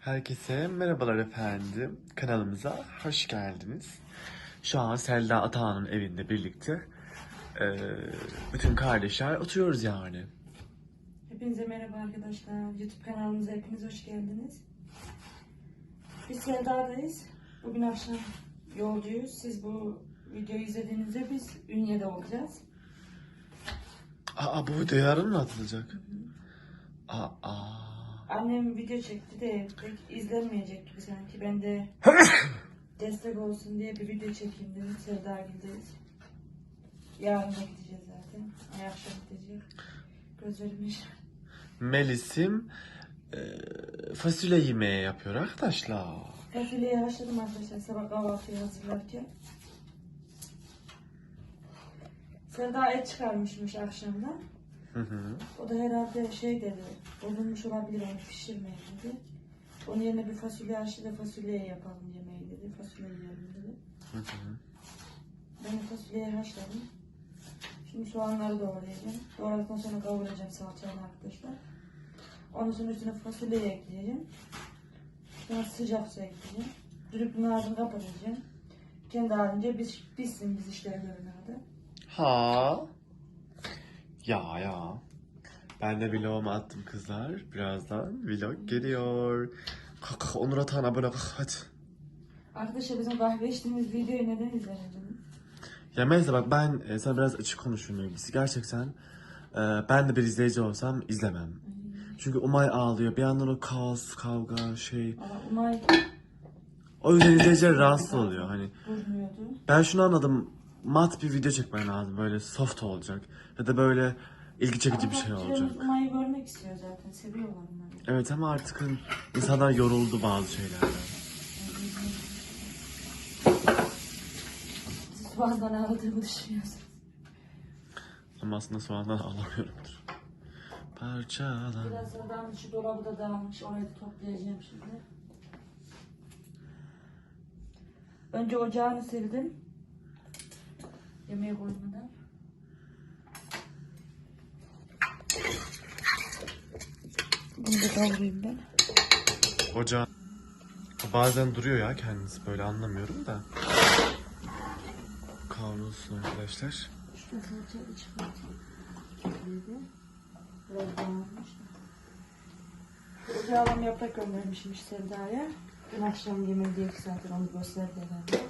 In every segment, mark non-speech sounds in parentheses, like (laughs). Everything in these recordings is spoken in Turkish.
Herkese merhabalar efendim. Kanalımıza hoş geldiniz. Şu an Selda Atahan'ın evinde birlikte eee, bütün kardeşler oturuyoruz yani. Hepinize merhaba arkadaşlar. YouTube kanalımıza hepiniz hoş geldiniz. Biz Selda'dayız. Bugün akşam yolcuyuz. Siz bu videoyu izlediğinizde biz Ünye'de olacağız. Aa bu video yarın mı atılacak? Aa. Annem video çekti de pek izlenmeyecek gibi sanki. Ben de (coughs) destek olsun diye bir video çekeyim dedim. Selda gideyiz. Yarın da gideceğiz zaten. Ay akşam gideceğiz. Gözlerim. (laughs) Melis'im eee, fasulye yemeği yapıyor arkadaşlar. Fasulyeye başladım arkadaşlar sabah kahvaltıyı hazırlarken. Selda et çıkarmışmış akşamdan. Hı hı. O da herhalde şey dedi, bozulmuş olabilir onu pişirmeyin dedi. Onun yerine bir fasulye haşlı da fasulyeye yapalım yemeği dedi. Fasulye yiyelim dedi. Hı hı. Ben fasulyeyi haşladım. Şimdi soğanları doğrayacağım. Doğradıktan sonra kavuracağım salçayla arkadaşlar. Ondan sonra üstüne fasulyeyi ekleyeceğim. Sonra sıcak su ekleyeceğim. Düdüklünün ağzını kapatacağım. Kendi halinde biz, bizsin biz işlere görene kadar. Ha. Ya ya. Ben de vlogumu attım kızlar. Birazdan vlog geliyor. Kalk kalk Onur Atahan abone ol kalk, hadi. Arkadaşlar bizim kahve içtiğimiz videoyu neden izlemedin? Ya Melisa bak ben e, sana biraz açık konuşuyorum biz. Gerçekten e, ben de bir izleyici olsam izlemem. Çünkü Umay ağlıyor. Bir yandan o kaos, kavga, şey. Ama Umay O yüzden izleyiciler rahatsız oluyor. Hani durmuyordu. ben şunu anladım. Mat bir video çekmen lazım. Böyle soft olacak. Ya da böyle ilgi çekici bir şey olacak. Umay'ı görmek istiyor zaten. Seviyorlar Umay'ı. Evet ama artık insanlar yoruldu bazı şeylerden. Siz bazen ağladığımı düşünüyorsunuz. Ama aslında soğandan (laughs) alamıyorumdur. Parçalan. Biraz da dağılmış, şu dolabı da dağılmış. Orayı da toplayacağım şimdi. Önce ocağını sildim. Yemeğe koymadan. Bunu da kavurayım ben. Ocağın bazen duruyor ya kendisi böyle anlamıyorum da. Kavrulsun arkadaşlar. Şurada salçayı çıkartayım. Biraz dağılmış. Ocağa adam yaprak göndermişmiş Sevda'ya. Dün akşam yemeği diye ki zaten onu gösterdi herhalde.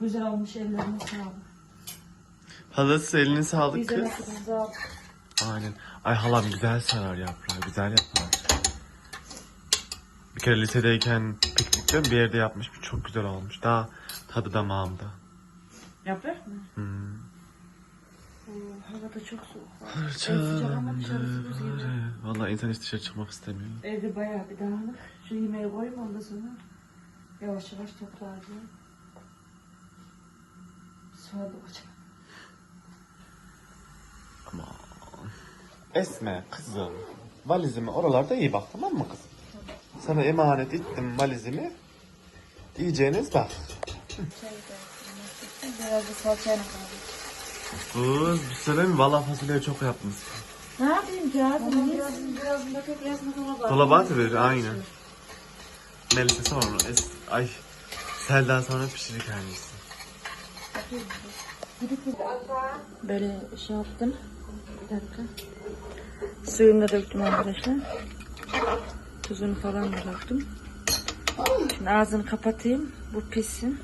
Güzel olmuş ellerine sağlık. Halası eline sağlık kız. Aynen. Ay halam güzel sarar yaprağı. Güzel yapar. Bir kere lisedeyken piknikte bir yerde yapmış. Bir çok güzel olmuş. Daha tadı damağımda. Yaprak mı? Hmm. Oo, hava da çok soğuk. Ev sıcak ama dışarısı gibi. Valla insan hiç dışarı çıkmak istemiyor. Evde bayağı bir dağınık. Şu yemeği koyayım ondan sonra yavaş yavaş toplayacağım. Sonra bakacağım. Aman. Esme kızım. Valizimi oralarda iyi bak tamam mı kızım? Sana emanet ettim valizimi. Diyeceğiniz bak. Biraz da salçayla kaldı. Kız bir söyleyeyim mi? Valla fasulyeyi çok yapmışsın. Ne yapayım ki abi? Biraz, biraz da tek biraz dolaba. Dolaba atıverir aynen. Melisa sonra es ay Selden sonra pişirir kendisi. Böyle şey yaptım. Bir dakika. Suyunu da döktüm arkadaşlar. Tuzunu falan da döktüm. Şimdi ağzını kapatayım. Bu pişsin.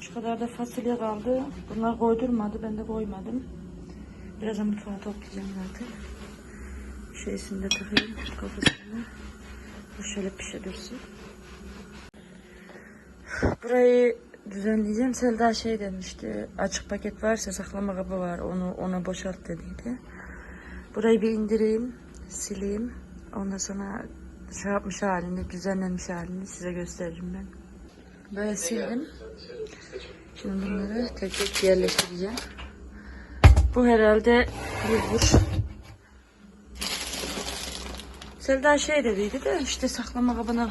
Şu kadar da fasulye kaldı. Bunlar koydurmadı. Ben de koymadım. Birazdan mutfağa toplayacağım zaten. Şeysini de takayım kafasını. Bu şöyle pişirirsin. Burayı düzenleyeceğim. Selda şey demişti. Açık paket varsa saklama kabı var. Onu ona boşalt dediydi. Burayı bir indireyim, sileyim. Ondan sonra şey yapmış halini, düzenlenmiş halini size gösteririm ben. Böyle sildim. Şimdi bunları tek tek yerleştireceğim. Bu herhalde bulgur. Selda şey dediydi de işte saklama kabına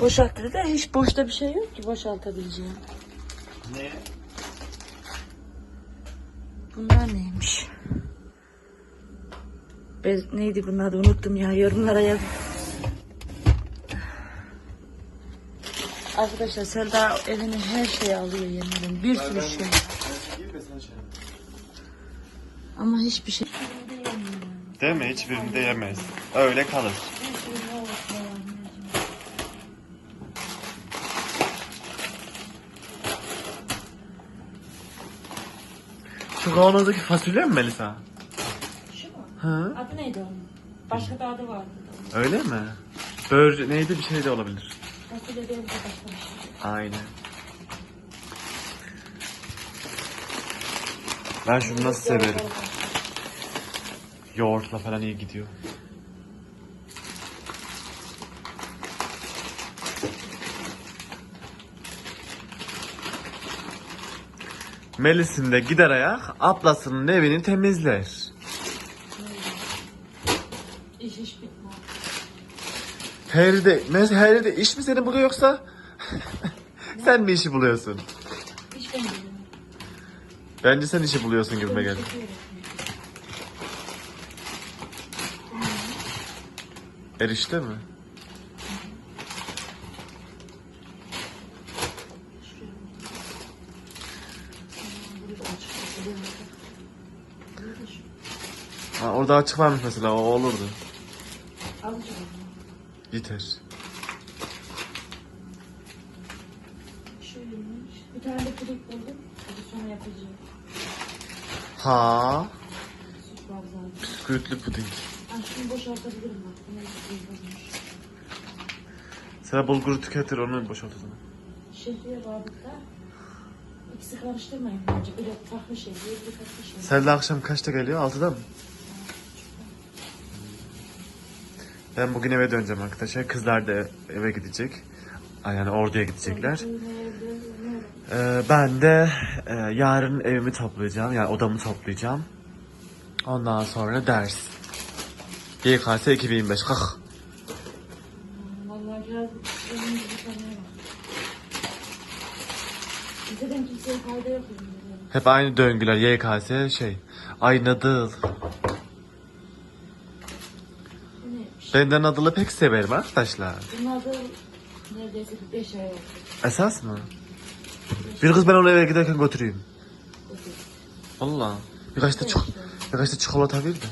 boşalt dedi de hiç boşta bir şey yok ki boşaltabileceğim. Ne? Bunlar neymiş? Bez, neydi bunun adı unuttum ya yorumlara yazın. Arkadaşlar Selda evinin her şeyi alıyor yemin Bir sürü şey. Ama hiçbir şey. Değil mi? Hiçbirini de yemez. Öyle kalır. Şu kavanozdaki fasulye mi Melisa? Hı? Adı neydi onun? Başka da adı vardı. Öyle mi? Börce neydi bir şey de olabilir. Fasulye değil de başka bir şey. Aynen. Ben şunu nasıl severim. Yoğurtla falan iyi gidiyor. Melis'in de gider ayak ablasının evini temizler. İş iş bitmez. Heride, mes heride iş mi seni buluyor yoksa (laughs) sen mi işi buluyorsun? İş ben. Bence sen işi buluyorsun gibime geldi. Erişte mi? Ha, orada açık varmış mesela o olurdu. Yeter. Şöyleymiş. Bir tane de puding buldum. Sonra yapacağım. Ha, Süt var zaten. bisküvitli puding. Ben şunu boşaltabilirim bak. Bunu bozulmuş. Sen bulguru tüketir onu boşalt o zaman. Şehriye vardık da. İkisi karıştırmayın bence. Biri farklı şey, diğeri farklı şey. Selda akşam kaçta geliyor? Altıda mı? Ben bugün eve döneceğim arkadaşlar. Kızlar da eve gidecek. Yani orduya gidecekler. Ee, ben de e, yarın evimi toplayacağım. Yani odamı toplayacağım. Ondan sonra ders. YKS 2025. Kalk. Vallahi biraz. Hep aynı döngüler. YKS şey. Ay Nadıl. Bu neymiş? Ben de Nadıl'ı pek severim arkadaşlar. Da neredeyse bir beş ay oldu. Esas mı? Bir kız ben onu eve giderken götüreyim. Valla. Birkaç da, çik- birkaç da çikolata ver de.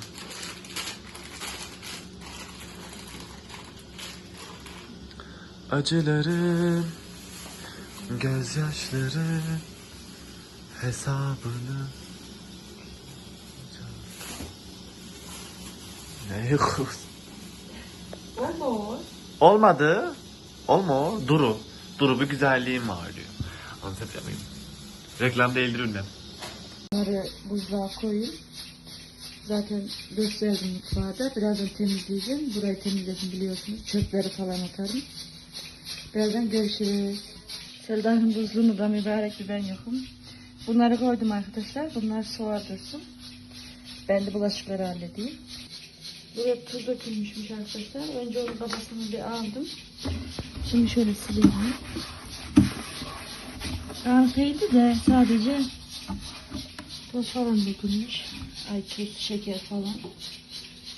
Acılarım, gözyaşları hesabını Ne kız? Olmuş. Olmadı. Olma. Duru. Duru bir güzelliğim var diyor. Anlatabiliyor muyum? Reklam değildir ünlem. Bunları buzluğa koyayım. Zaten gösterdim mutfağda. Birazdan temizleyeceğim. Burayı temizledim biliyorsunuz. Çöpleri falan atarım. Birazdan görüşürüz. Selda'nın buzluğunu da mübarek bir ben yokum. Bunları koydum arkadaşlar. Bunlar soğar dursun. Ben de bulaşıkları halledeyim. Buraya tuz dökülmüşmüş arkadaşlar. Önce onun babasını bir aldım. Şimdi şöyle sileyim. Dağınıkıydı de sadece toz falan dökülmüş. Ay şeker falan.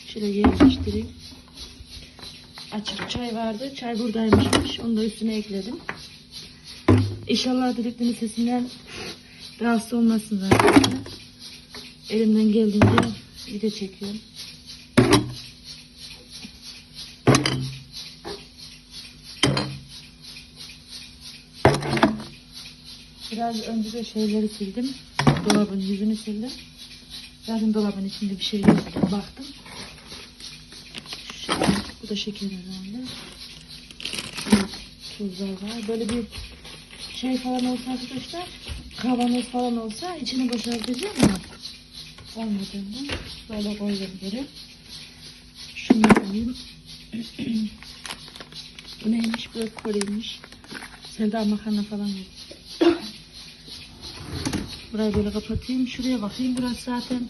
Şöyle yerleştireyim. Açık çay vardı. Çay buradaymış. Onu da üstüne ekledim. İnşallah dediklerinin sesinden rahatsız olmasın zaten. Elimden geldiğince video çekiyorum. Biraz önce de şeyleri sildim. Dolabın yüzünü sildim. Zaten dolabın içinde bir şey yoktu. Baktım. Şöyle, bu da şeker herhalde. Tuzlar var. Böyle bir şey falan olsa arkadaşlar. Kavanoz falan olsa içine boşaltacağım ama olmadığından böyle koyabilirim. Şunu koyayım. (clears throat) bu neymiş? Brokoliymiş. Sevda makarna falan yok. Burayı böyle kapatayım. Şuraya bakayım. Burası zaten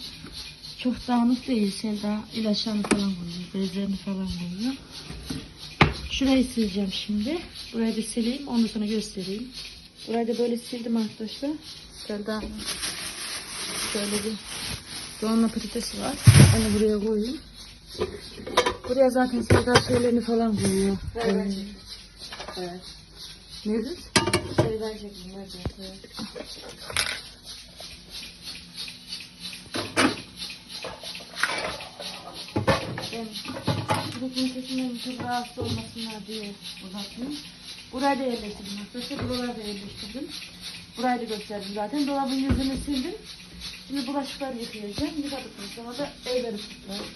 çok dağınık değil. Selda ilaçlarını falan koyuyor. Bezlerini falan koyuyor. Şurayı sileceğim şimdi. Burayı da sileyim. Ondan sonra göstereyim. Burayı da böyle sildim arkadaşlar. Selda şöyle bir doğanla patatesi var. Onu buraya koyayım. Buraya zaten Selda şeylerini falan koyuyor. Evet. Nedir? Şeyden çektim. Nerede? Ben bugün seçimlerim çok rahatsız olmasınlar diye uzattım. Burayı da yerleştirdim arkadaşlar. Buraları da yerleştirdim. Burayı da gösterdim zaten. Dolabın yüzünü sildim. Şimdi bulaşıkları yıkayacağım. Yıkadıktan sonra da evleri tutacağım.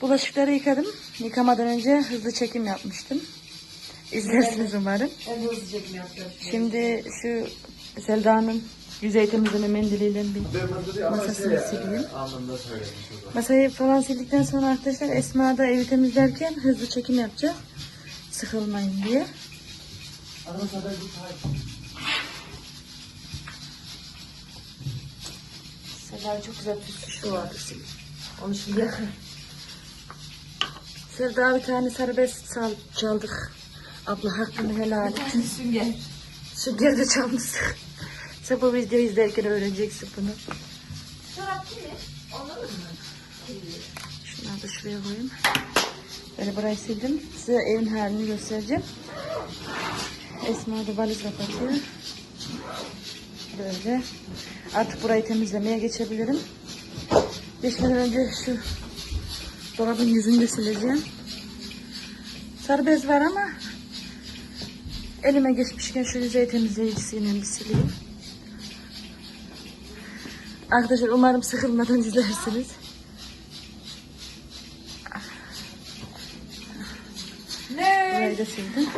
Bulaşıkları yıkadım. Yıkamadan önce hızlı çekim yapmıştım. İzlersiniz umarım. Hızlı çekim. Şimdi şu Selda'nın yüzey temizleme mendiliyle bir masasını sileyim. Söylemiş o zaman. Masayı falan sildikten sonra arkadaşlar Esma da evi temizlerken hızlı çekim yapacağız. Sıkılmayın diye. Selda çok güzel püsküş vardı. Onu şimdi yakın. Selda bir tane serbest sal çaldık. Abla hakkını helal et. Sünger. Sünger de çalmıştık. Sen bu videoyu izlerken öğreneceksin bunu. Çorap kimi? Onların mı? Şunları da şuraya koyayım. Böyle burayı sildim. Size evin halini göstereceğim. Esma da valiz kapatıyor. Böyle. Artık burayı temizlemeye geçebilirim. Geçmeden önce şu dolabın yüzünü de sileceğim. Sarı bez var ama elime geçmişken şu yüzey temizleyicisiyle bir sileyim. Arkadaşlar umarım sıkılmadan (laughs) izlersiniz. Ne? Burayı da sildim.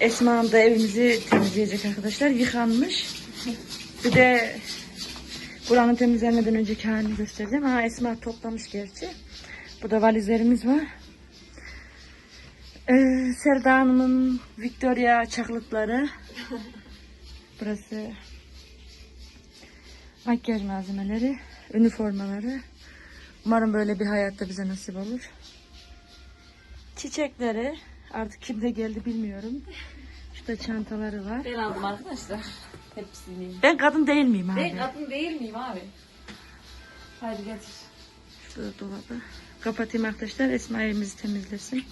Esma Hanım da evimizi temizleyecek arkadaşlar. Yıkanmış. Bir de buranın temizlenmeden önceki halini göstereceğim. Ha Esma toplamış gerçi. Burada valizlerimiz var. Ee, Serda Hanım'ın Victoria çaklıkları. Burası makyaj malzemeleri, üniformaları. Umarım böyle bir hayatta bize nasip olur. Çiçekleri artık kimde geldi bilmiyorum. Şurada çantaları var. Ben aldım arkadaşlar. Hepsini. Ben kadın değil miyim abi? Ben kadın değil miyim abi? Hadi getir. Şurada dolabı. Kapatayım arkadaşlar. Esma evimizi temizlesin.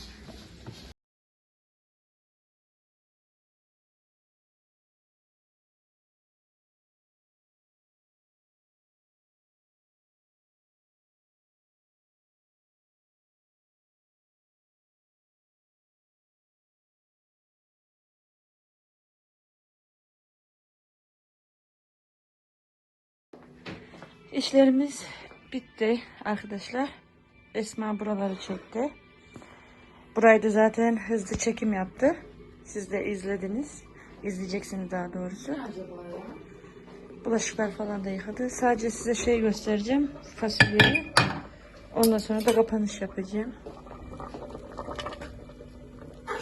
İşlerimiz bitti arkadaşlar. Esma buraları çekti. Burayı da zaten hızlı çekim yaptı. Siz de izlediniz. İzleyeceksiniz daha doğrusu. Bulaşıklar falan da yıkadı. Sadece size şey göstereceğim. Fasulyeyi. Ondan sonra da kapanış yapacağım.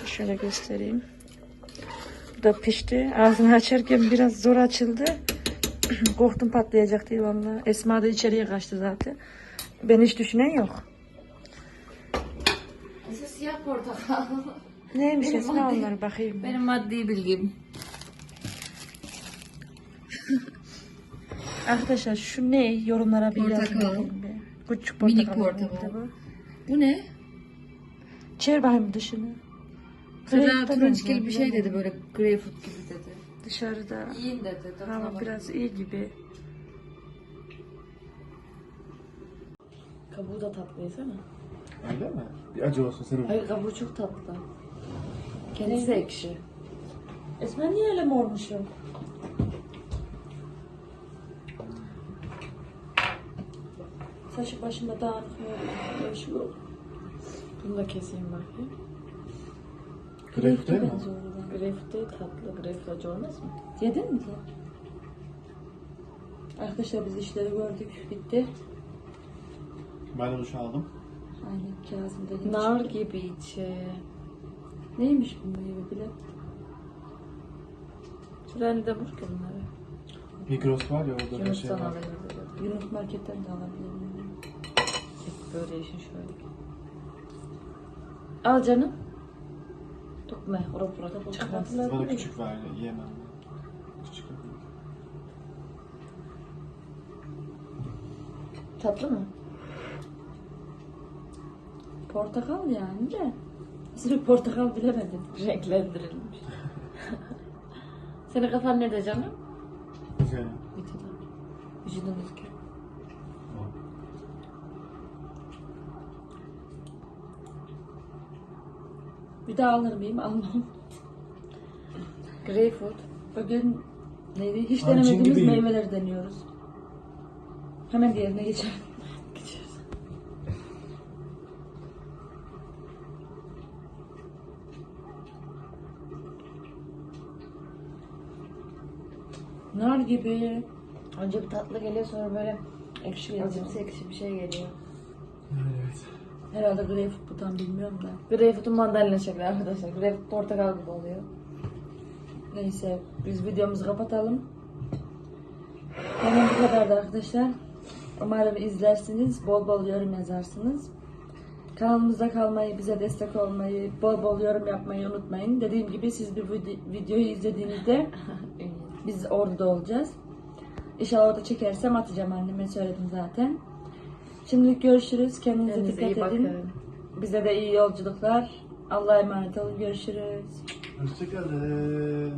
Şöyle göstereyim. Bu da pişti. Ağzını açarken biraz zor açıldı. (clears throat) Korktum patlayacak diye vallahi. Esma da içeriye kaçtı zaten. Ben hiç düşünen yok. Mesela siyah portakal. Neymiş Benim Esma maddi- onlara bakayım. ben. Benim maddi bilgim. (laughs) Arkadaşlar şu ne? Yorumlara bir yazın. Portakal. be. Küçük Minik portakal. portakal. Bu. Bu ne? Çevir bakayım dışını. Turuncu benziyor, gibi bir şey dedi böyle greyfurt gibi dedi. Dışarıda İyiyim dedi. hava biraz iyi gibi. Kabuğu da tatlı yesene. Öyle mi? Bir acı olsun senin. Hayır kabuğu çok tatlı. Kendisi de ekşi. Esma niye öyle mormuşum? Saçı başında dağınık mı? Değişik oldu. Bunu da keseyim bakayım. Greyfurt değil mi? benziyor değil tatlı. Greyfurt acı olmaz mı? Yedin mi sen? Arkadaşlar biz işleri gördük. Bitti. Ben de duş aldım. Aynen Kazım da Nar gibi içi. Neymiş bu meyve bile? Da vur ki bunları. Migros var ya orada bir şey Yunus'tan var. alıyoruz. Yunus marketten de alabilirim. Hep böyle işin şöyle. Al canım. Tutma. Ora burada çıkmaz. Bana küçük ver yiyemem. Küçük. Tatlı mı? Portakal yani de. Sırf portakal bilemedim. (laughs) Renklendirilmiş. (laughs) Senin kafan nerede canım? Güzel. Videoda. Vücudun gözüküyor. Bir daha alır mıyım? Almam. Greyfurt. Bugün neydi? Hiç Harcın denemediğimiz gibi. meyveleri deniyoruz. Hemen diğerine geçelim. Nar gibi. Önce bir tatlı geliyor sonra böyle Ekşi geliyor. acımsı ekşi bir şey geliyor. Herhalde greyfurt bu tam bilmiyorum da. Greyfurt'un mandalina şekli arkadaşlar. Greyfurt portakal gibi oluyor. Neyse biz videomuzu kapatalım. Hemen bu kadardı arkadaşlar. Umarım izlersiniz. Bol bol yorum yazarsınız. Kanalımızda kalmayı, bize destek olmayı, bol bol yorum yapmayı unutmayın. Dediğim gibi siz bir vide- videoyu izlediğinizde (laughs) biz orada olacağız. İnşallah orada çekersem atacağım anneme söyledim zaten. Şimdilik görüşürüz. Kendinize Kendinize iyi dikkat edin. bakın. Bize de iyi yolculuklar. Allah'a emanet olun. Görüşürüz. Hoşçakalın.